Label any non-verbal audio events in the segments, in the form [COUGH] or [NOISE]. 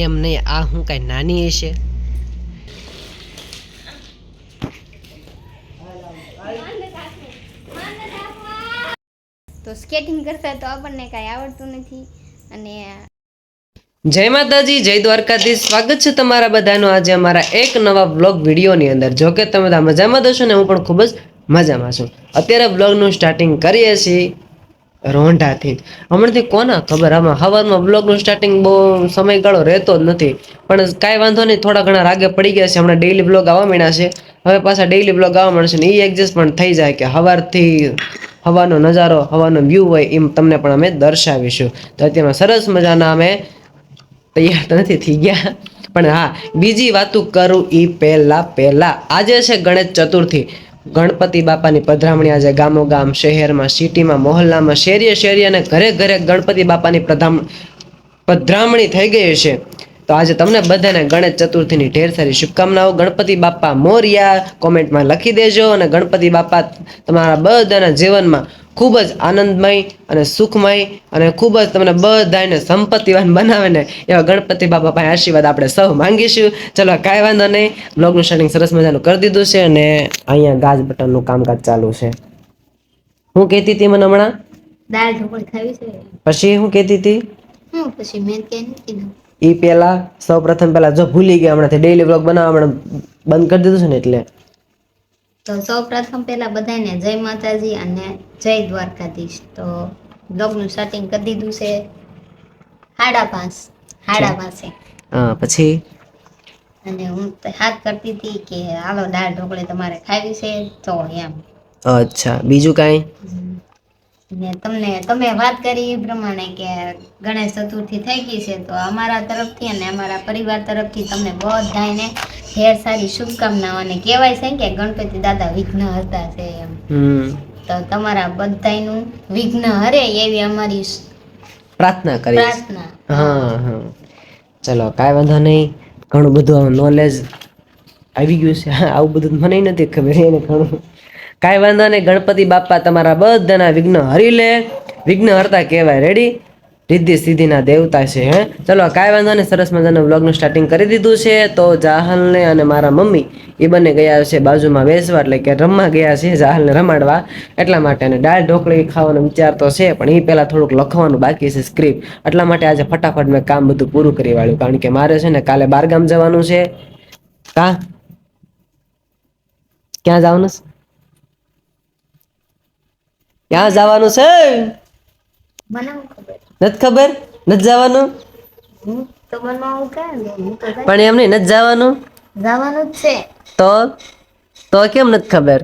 એમ નહીં આ હું કાંઈ નાની હશે? તો સ્કેટિંગ કરતા તો આપણને કાંઈ આવડતું નથી અને જય માતાજી જય દ્વારકાધીશ. સ્વાગત છે તમારા બધાનું આજે અમારા એક નવા બ્લોગ વિડીયોની અંદર. જો કે તમે બધા મજામાં દો છો ને હું પણ ખૂબ જ મજામાં છું. અત્યારે બ્લોગનું સ્ટાર્ટિંગ કરીએ છીએ. રોંઢાથી. હમણાંથી કોના ખબર? આમાં હવારમાં બ્લોગનું સ્ટાર્ટિંગ બહુ સમયગાળો રહેતો જ નથી. પણ કાંઈ વાંધો નહીં, થોડા ઘણા રાગે પડી ગયા છે. હમણાં ડેઈલી બ્લોગ આવવા માંડ્યા છે. હવે પાછા ડેઈલી બ્લોગ આવવા મળશે ને એ એડજસ્ટ પણ થઈ જાય કે હવારથી હવાનો નજારો, હવાનો વ્યૂ હોય એમ તમને પણ અમે દર્શાવીશું. તો અત્યારમાં સરસ મજાના અમે તૈયાર તો નથી થઈ ગયા. પણ હા, બીજી વાતું કરું એ પહેલાં પહેલાં. આજે છે ગણેશ ચતુર્થી. ગણપતિ બાપાની પધરામણી આજે ગામો ગામ શહેરમાં, સિટીમાં, મોહલ્લામાં, શેરીએ શેરીએ અને ઘરે ઘરે ગણપતિ બાપાની પ્રધામ, પધરામણી થઈ ગઈ છે. તો આજે તમને બધાને ગણેશ ચતુર્થીની ઢેર સારી શુભકામનાઓ. ગણપતિ બાપા મોરિયા કોમેન્ટમાં લખી દેજો અને ગણપતિ બાપા તમારા બધાના જીવનમાં ખૂબ જ આનંદમય અને સુખમય અને ખૂબ જ તમને બધાને સંપત્તિવાન બનાવે ને એવા ગણપતિ બાપા પાસે આશીર્વાદ આપણે સૌ માંગીશું. ચલો કાંઈ વાંધો નહીં. બ્લોગનું શેરિંગ સરસ મજાનું કરી દીધું છે અને અહીંયા ગાજ બટનનું કામકાજ ચાલુ છે. હું કહેતી હતી મને હમણાં? દાળ ઢોકળી ખાવી છે. પછી હું કહેતી હતી? હું પછી મેં કહેતી એ પહેલા સૌ પ્રથમ પહેલા જો ભૂલી ગયા હમણાંથી ડેઈલી બ્લોગ બનાવવા હમણાં બંધ કરી દીધું છે ને એટલે તો સૌ પ્રથમ પહેલા બધાને જય માતાજી અને જય દ્વારકાધીશ. તો બ્લોગનું સ્ટાર્ટિંગ કરી દીધું છે. હાડા પાસ હાડા પાસે. પછી? અને હું હાથ કરતી હતી કે હાલો દાળ ઢોકળી તમારે ખાવી છે તો એમ. અચ્છા બીજું કાંઈ? તમને તમે વાત કરી એ પ્રમાણે કે ગણેશ ચતુર્થી થઈ ગઈ છે તો અમારા તરફથી અને અમારા પરિવાર તરફથી તમને બધાને ઢેર સારી શુભકામનાઓ અને કહેવાય છે કે ગણપતિ દાદા વિઘ્ન હતા છે એમ. તો તમારા બધાનું વિઘ્ન હરે એવી અમારી પ્રાર્થના કરી પ્રાર્થના. હા હા. ચલો કાંઈ વાંધો નહીં. ઘણું બધું નોલેજ આવી ગયું છે. આવું બધું મને નથી ખબર એને ઘણું કાંઈ વાંધો નહીં, ગણપતિ બાપા તમારા બધાના વિઘ્ન હરી લે. વિઘ્ન હરતા કહેવાય રેડી રિદ્ધિ સિદ્ધિના દેવતા છે, હે? ચલો, કાંઈ વાંધો નહીં, સરસ મજાનું વ્લોગનું સ્ટાર્ટિંગ કરી દીધું છે. તો જાહલને અને મારા મમ્મી એ બંને ગયા છે બાજુમાં બેસવા, એટલે કે રમવા ગયા છે, જાહલને રમાડવા. એટલા માટે અને દાળ ઢોકળી ખાવાનો વિચાર તો છે, પણ એ પહેલાં થોડુંક લખવાનું બાકી છે સ્ક્રિપ્ટ એટલા માટે આજે ફટાફટ મેં કામ બધું પૂરું કરી વાળ્યું, કારણ કે મારે છે ને કાલે બારગામ જવાનું છે. કા? ક્યાં જવાનું છે? ક્યાં જવાનું છે? નથી ખબર? નથી જવાનું. પણ એમ નહીં નથી જવાનું? જવાનું છે. તો? તો કેમ નથી ખબર?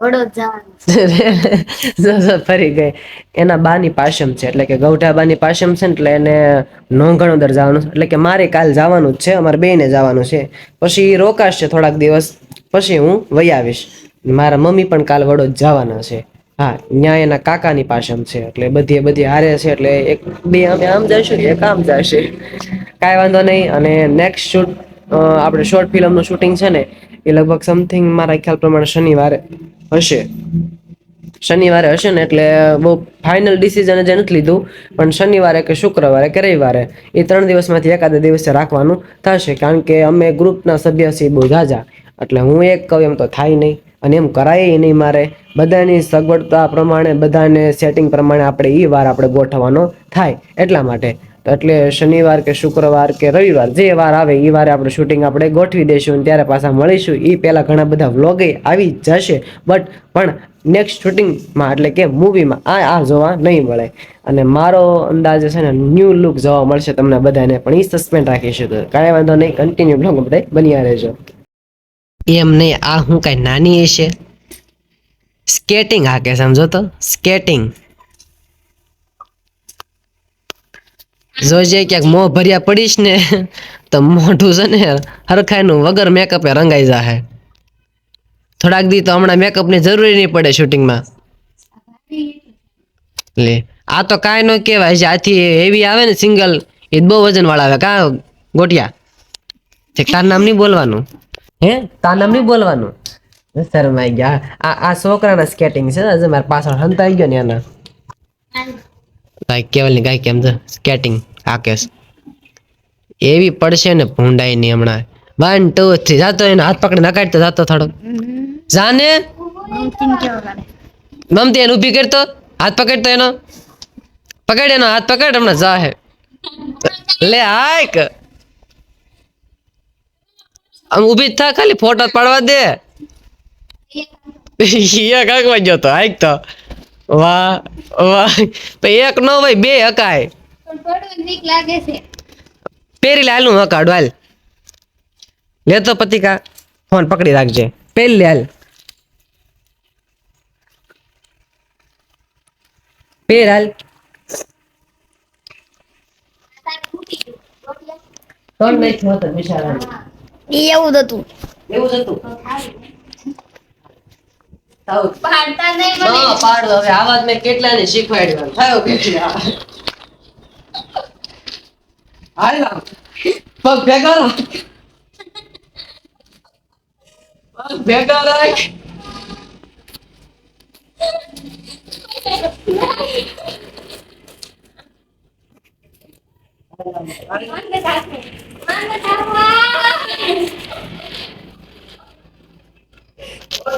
જવાનું [LAUGHS] ફરી ગઈ. એના બાની પાશમ છે એટલે કે ગૌઠા બાની પાશમ છે ને એટલે એને નોંઘણોદર જવાનું છે. એટલે કે મારે કાલ જવાનું જ છે અમારે બેને જવાનું છે. પછી રોકાશે થોડાક દિવસ પછી હું વહી આવીશ. મારા મમ્મી પણ કાલ વડોદ જવાના છે. હા ત્યાં એના કાકાની પાશમ છે, એટલે બધી બધી હારે છે, એટલે એક બે અમે આમ જઈશું એક આમ જશે કાંઈ વાંધો નહીં, અને નેક્સ્ટ શૂટ આપણે શોર્ટ ફિલ્મનું શૂટિંગ છે ને, એ લગભગ સમથિંગ મારા ખ્યાલ પ્રમાણે શનિવારે હશે. શનિવારે હશે ને, એટલે બહુ ફાઇનલ ડિસિઝન જે નથી લીધું, પણ શનિવારે કે શુક્રવારે કે રવિવારે એ ત્રણ દિવસમાંથી એકાદ દિવસે રાખવાનું થશે, કારણ કે અમે ગ્રુપના સભ્ય છીએ બહુ જાજા એટલે હું એક કહું એમ તો થાય નહીં. અને એમ કરાય નહીં મારે. બધાની સગવડતા પ્રમાણે, બધાને સેટિંગ પ્રમાણે આપણે એ વાર આપણે ગોઠવવાનો થાય એટલા માટે. એટલે શનિવાર કે શુક્રવાર કે રવિવાર, જે વાર આવે એ વારે આપણે શૂટિંગ આપણે ગોઠવી દઈશું ત્યારે પાછા મળીશું. એ પહેલાં ઘણા બધા વ્લોગે આવી જશે. બટ પણ નેક્સ્ટ શૂટિંગમાં એટલે કે મૂવીમાં આ આ જોવા નહીં મળે. અને મારો અંદાજ છે ને ન્યૂ લુક જોવા મળશે તમને બધાને. પણ એ સસ્પેન્ડ રાખીશું કાંઈ વાંધો નહીં કન્ટિન્યુ બ્લોગ બધા બન્યા રહેજો. એમ નહીં આ હું કાંઈ નાની છે સ્કેટિંગ આ કે સમજો તો? સ્કેટિંગ જોજે, ક્યાંક મોં ભર્યા પડીશ ને, તો મોઢું છે ને હરખાયનું વગર મેકઅપે રંગાઈ જાહે. થોડાક દી તો હમણાં મેકઅપની જરૂરી નહીં પડે શૂટિંગમાં લે, આ તો કાંઈ ન કહેવાય છે આથી હેવી આવે ને સિંગલ એ બહુ વજન વાળા આવે. કા ગોટિયા? તાર નામ નહીં બોલવાનું. હે? તાનમ નામ નહીં બોલવાનું? શરમાઈ ગયા. આ આ છોકરાના સ્કેટિંગ છે હજુ મારા પાછળ હંતાઈ ગયો ને એના. ગાય કેવલની ગાય કેમ છે? સ્કેટિંગ આકેશ એવી પડશે ને ભૂંડાઈ ની હમણાં. વન ટુ થ્રી જાતો એનો હાથ પકડી નકાડતો જાતો થોડો. જાને? મમતી, એને ઊભી કરતો. હાથ પકડતો એનો. પકડ એનો, હાથ પકડ, હમણાં જા હે લે, હાઈક. આમ જ થા ખાલી ફોટો પાડવા દે. ઈયા કાકવા ગયો તો, હાઈક તો. વાહ વાહ. એક નો ભાઈ બે હકાય. પેરી લે, હાલું હકાડું, હાલ. લેતો પતિકા, ફોન પકડી રાખજે. પેલી લે, હાલ. પેર હાલ. ત્રણ નહીં થયો તો. એવું જ હતું. એવું જ હતું? પાડતા નહીં મને. હા પાડો. હવે આવાજ મેં કેટલાને શીખવાડ્યું? થયો કેટલા ને શીખવાડ્યો પગ ભેગા રાખ. પગ ભેગા રાખ.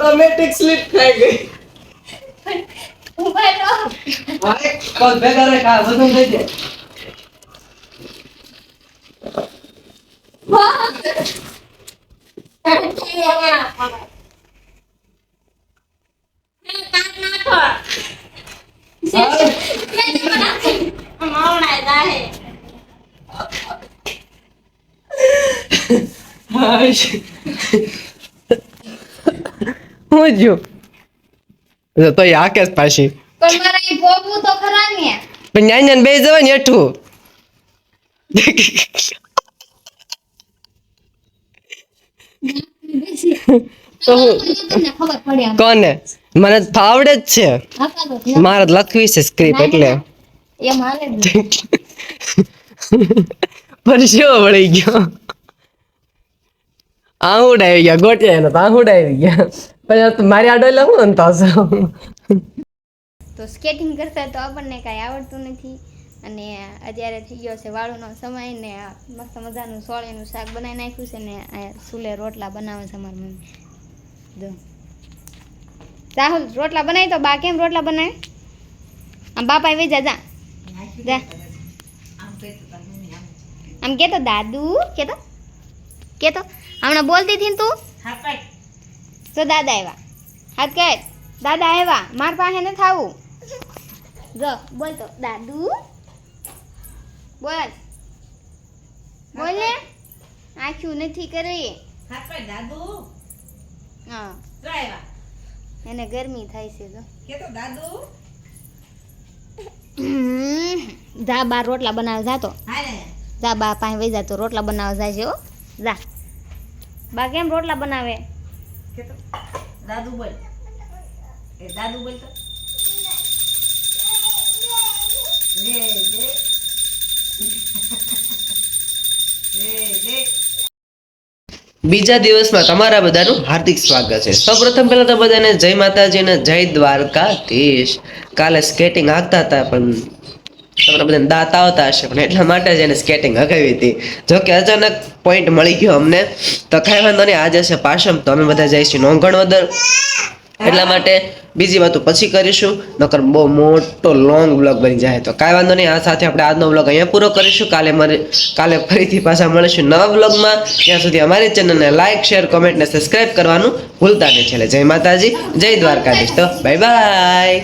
ઓટોમેટિક સ્લીપ થઈ ગઈ. હાય, પગ ભેગા રાખ આ બધું થઈ જાય હાય. હું જો તો એ આકેશ પાછી. પણ મારે અહીં પોગવું તો ખરા ને. પણ ન્યાન ન્યાન બે જવાય ને એઠું તો હું તમને ખબર પડે આમ. કોને? મને તો ફાવડે જ છે. આપા તો ધ્યાન. મારે તો લખવી છે સ્ક્રિપ્ટ એટલે. એમ હાલે જ નહીં. પણ શું વળી ગયો? આહુડ આવી ગયા ગોટિયા એનો તો આહુડ આવી ગયા. પણ મારી આડો એટલે હું અંતો તો સ્કેટિંગ કરતા તો આપણને કાંઈ આવડતું નથી. અને અત્યારે થઈ ગયો છે વાળુનો સમય ને મસ્ત મજાનું સોળીનું શાક બનાવી નાખ્યું છે ને સુલે રોટલા બનાવે છે અમારી મમ્મી. જો. રાહુલ રોટલા બનાવી તો બા કેમ રોટલા બનાવે? આમ બાપા આવી જા. જા. આમ કેતો દાદુ કેતો. કેતો. હમણાં બોલતી હતી તું? તું તો દાદા આવ્યા. હાથ કહે દાદા આવ્યા. માર પાસે ન થાવું. જો બોલ તો. દાદુ? બોલ. બોલ ને આખું નથી કરી હા. એને ગરમી થાય છે જો. દાદુ. જા બાર રોટલા બનાવે જાતો જા બા પાસે વહી જાતો રોટલા બનાવવા જાય છે ઓ જા. બા કેમ રોટલા બનાવે? દાદુ બોલ. એ દાદુ બોલ તો. રે રે. રે રે. બીજા દિવસમાં તમારા બધાનું હાર્દિક સ્વાગત છે. સૌપ્રથમ પહેલા તો બધાને જય માતાજી અને જય દ્વારકાધીશ. કાલે સ્કેટિંગ હાંકતા હતા, પણ તમને બધાને દાંત આવતા હશે પણ એટલા માટે જ એને સ્કેટિંગ હકાવી હતી. જો કે અચાનક પોઈન્ટ મળી ગયો અમને. તો કાંઈ વાંધો નહીં, આજે છે પાશમ તો અમે બધા જઈશું નોંગણવદર એટલા માટે બીજી વાતો પછી કરીશું. નકર બહુ મોટો લોંગ બ્લોગ બની જાય તો કાંઈ વાંધો નહીં. આ સાથે આપણે આજનો બ્લોગ અહીંયા પૂરો કરીશું. કાલે મારે કાલે ફરીથી પાછા મળીશું નવા બ્લોગમાં ત્યાં સુધી અમારી ચેનલને લાઇક શેર કોમેન્ટ ને સબસ્ક્રાઇબ કરવાનું ભૂલતા નહીં છેલ્લે. જય માતાજી, જય દ્વારકાધીશ. તો બાય બાય